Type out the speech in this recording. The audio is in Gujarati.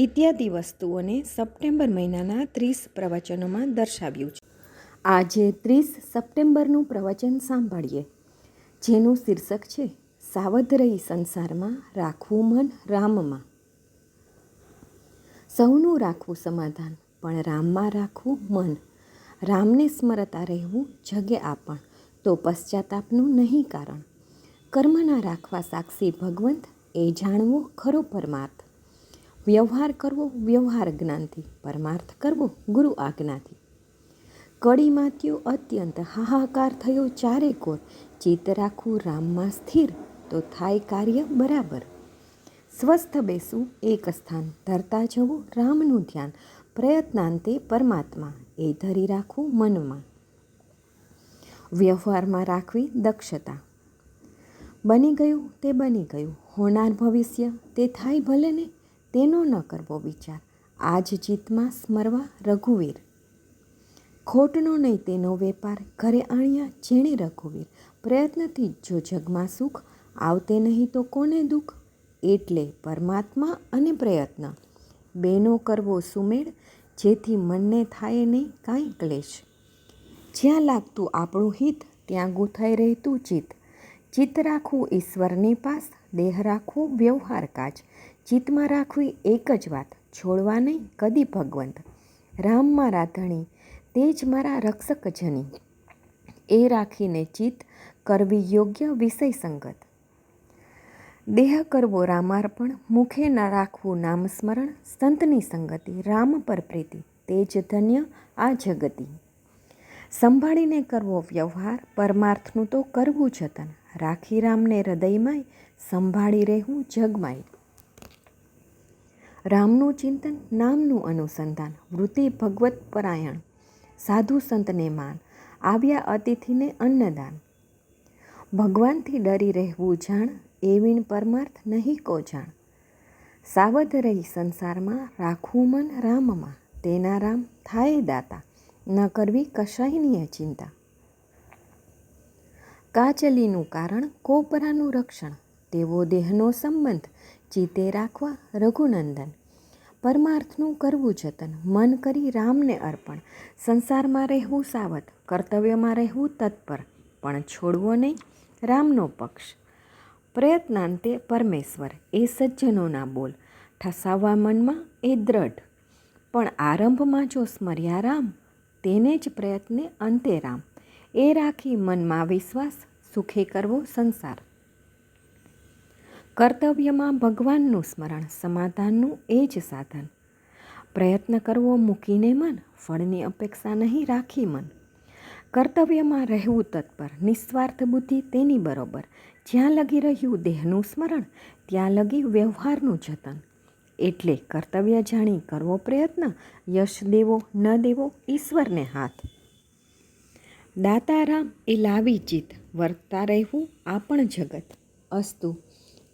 ઇત્યાદિ વસ્તુઓને સપ્ટેમ્બર મહિનાના ત્રીસ પ્રવચનોમાં દર્શાવ્યું છે. આજે ત્રીસ સપ્ટેમ્બરનું પ્રવચન સાંભળીએ. જેનું શીર્ષક છે, સાવધ રહી સંસારમાં, રાખવું મન રામમાં. સૌનું રાખવું સમાધાન, પણ રામમાં રાખવું મન. રામને સ્મરતા રહેવું જગે આપણ, તો પશ્ચાતાપનું નહીં કારણ. કર્મના રાખવા સાક્ષી ભગવંત, એ જાણવો ખરો પરમાર્થ. વ્યવહાર કરવો, વ્યવહાર જ્ઞાનથી. પરમાર્થ કરવો, ગુરુ આજ્ઞાથી. કડીમાં ત્યો અત્યંત હાહાકાર થયો ચારે કોર. ચિત્ત રાખવું રામમાં સ્થિર, તો થાય કાર્ય બરાબર. સ્વસ્થ બેસવું એક સ્થાન, ધરતા જવું રામનું ધ્યાન. પ્રયત્નાંતે પરમાત્મા, એ ધરી રાખવું મનમાં. વ્યવહારમાં રાખવી દક્ષતા. બની ગયું તે બની ગયું, હોનાર ભવિષ્ય, તે થાય ભલે ને તેનો ન કરવો વિચાર. આજ જીતમાં સ્મરવા રઘુવીર. ખોટનો નહીં તેનો વેપાર ઘરે આણ્યા જેણે રઘુવીર. પ્રયત્નથી જો જગમાં સુખ આવતે નહીં તો કોને દુઃખ? એટલે પરમાત્મા અને પ્રયત્ન. બેનો કરવો સુમેળ, જેથી મનને થાય નહીં કાંઈ ક્લેશ. જ્યાં લાગતું આપણું હિત, ત્યાં ગૂંથાઈ રહેતું ચિત્ત. ચિત્ત રાખવું ઈશ્વરની પાસ, દેહ રાખવું વ્યવહાર કાજ ચિત્તમાં રાખવી એક જ વાત, છોડવા નહીં, કદી ભગવંત. રામ રાધણી, તે જ મારા રક્ષક જની એ રાખીને ચિત્ત કરવી યોગ્ય વિષય સંગત. દેહ કરવો રામાર્પણ, મુખે ન રાખવું નામ સ્મરણ, સંતની સંગતિ, રામ પર પ્રીતિ, તે જ ધન્ય આ જગતી. સંભાળીને કરવો વ્યવહાર, પરમાર્થનું તો કરવું જતન. રાખી રામને હૃદયમાંય, સંભાળી રહેવું જગમાંય. રામનું ચિંતન, નામનું અનુસંધાન, વૃત્તિ ભગવત પરાયણ, સાધુ સંતને માન, આવ્યા અતિથિને અન્નદાન. ભગવાનથી ડરી રહેવું જાણ એવીણ પરમાર્થ નહીં કો જાણ. સાવધ રહી સંસારમાં, રાખવું મન રામમાં, તેના રામ થાય દાતા, ન કરવી કશાયની ચિંતા. કાચલીનું કારણ કોપરાનું રક્ષણ. તેવો દેહનો સંબંધ ચિતે રાખવા રઘુનંદન. પરમાર્થનું કરવું જતન, મન કરી રામને અર્પણ, સંસારમાં રહેવું સાવધ, કર્તવ્યમાં રહેવું તત્પર, પણ છોડવો નહીં રામનો પક્ષ. પ્રયત્નાંતે પરમેશ્વર એ સજ્જનોના બોલ, ઠસાવવા મનમાં એ દ્રઢ. પણ આરંભમાં જો સ્મર્યા રામ, તેને જ પ્રયત્ને અંતે રામ. એ રાખી મનમાં વિશ્વાસ, સુખે કરવો સંસાર. કર્તવ્યમાં ભગવાનનું સ્મરણ, સમાધાનનું એ જ સાધન. પ્રયત્ન કરવો મૂકીને મન, ફળની અપેક્ષા નહીં રાખી મન. કર્તવ્યમાં રહેવું તત્પર, નિસ્વાર્થ બુદ્ધિ તેની બરોબર. જ્યાં લગી રહ્યું દેહનું સ્મરણ, ત્યાં લગી વ્યવહારનું જતન. એટલે કર્તવ્ય જાણી કરવો પ્રયત્ન, યશ દેવો, ન દેવો ઈશ્વરને હાથ. દાતારામ એ લાવી ચિત્ત વર્તા રહેવું આ પણ જગત. અસ્તુ.